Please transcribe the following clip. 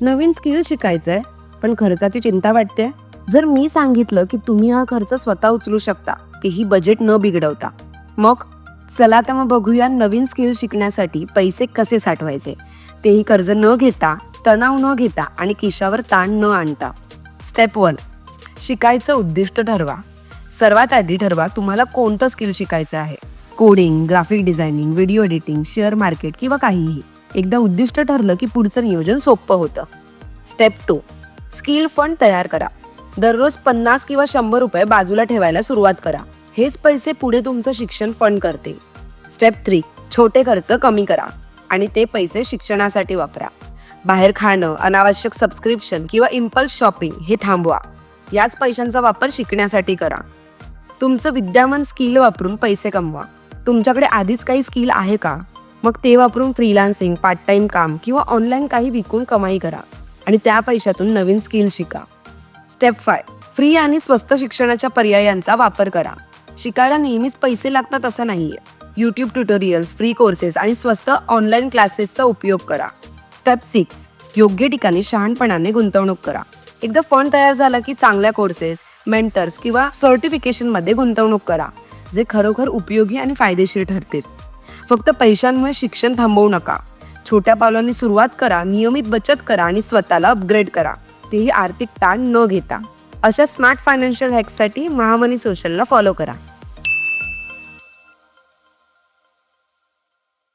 नवीन skill शिकायचंय पण खर्चाची चिंता वाटते. जर मी सांगितलं की तुम्ही हा खर्च स्वतः उचलू शकता तेही बजेट न बिघडवता. मग? चला तर मग बघूया नवीन स्किल शिकण्यासाठी पैसे कसे साठवायचे. तेही कर्ज न घेता तणाव न घेता आणि किशावर ताण न आणता. स्टेप वन शिकायचं उद्दिष्ट ठरवा. सर्वात आधी ठरवा तुम्हाला कोणतं स्किल शिकायचं आहे. Coding graphic designing video editing share market किंवा काहीही. एकदा उद्दिष्ट ठरलं की पुढचं नियोजन सोपं होतं. स्टेप टू स्किल फंड तयार करा. दररोज पन्नास किंवा शंभर रुपये बाजूला ठेवायला सुरुवात करा. हेच पैसे पुढे तुमचं शिक्षण फंड करते स्टेप थ्री छोटे खर्च कमी करा आणि ते पैसे शिक्षणासाठी वापरा. बाहेर खाणं अनावश्यक सबस्क्रिप्शन किंवा इम्पल्स शॉपिंग हे थांबवा. याच पैशांचा वापर शिकण्यासाठी करा. तुमचं विद्यमान स्किल वापरून पैसे कमवा. तुमच्याकडे आधीच काही स्किल आहे का? मग ते वापरून फ्रीलान्सिंग पार्ट टाइम काम किंवा ऑनलाईन काही विकून कमाई करा. आणि त्या पैशातून नवीन स्किल शिका. स्टेप फाय फ्री आणि स्वस्त शिक्षणाच्या पर्यायांचा वापर करा. शिकायला नेहमीच पैसे लागतात असं नाहीये. यूट्यूब ट्युटोरियल्स फ्री कोर्सेस आणि स्वस्त ऑनलाईन क्लासेसचा उपयोग करा. स्टेप सिक्स योग्य ठिकाणी शहाणपणाने गुंतवणूक करा. एकदा फंड तयार झाला की चांगल्या कोर्सेस मेंटर्स किंवा सर्टिफिकेशनमध्ये गुंतवणूक करा जे खरोखर उपयोगी आणि फायदेशीर ठरतील. फक्त पैशांमुळे शिक्षण थांबवू नका. छोट्या पावलांनी सुरुवात करा नियमित बचत करा आणि स्वतःला अपग्रेड करा. तेही आर्थिक ताण न घेता. अशा स्मार्ट फायनान्शियल हॅक्ससाठी महामनी सोशलला फॉलो करा.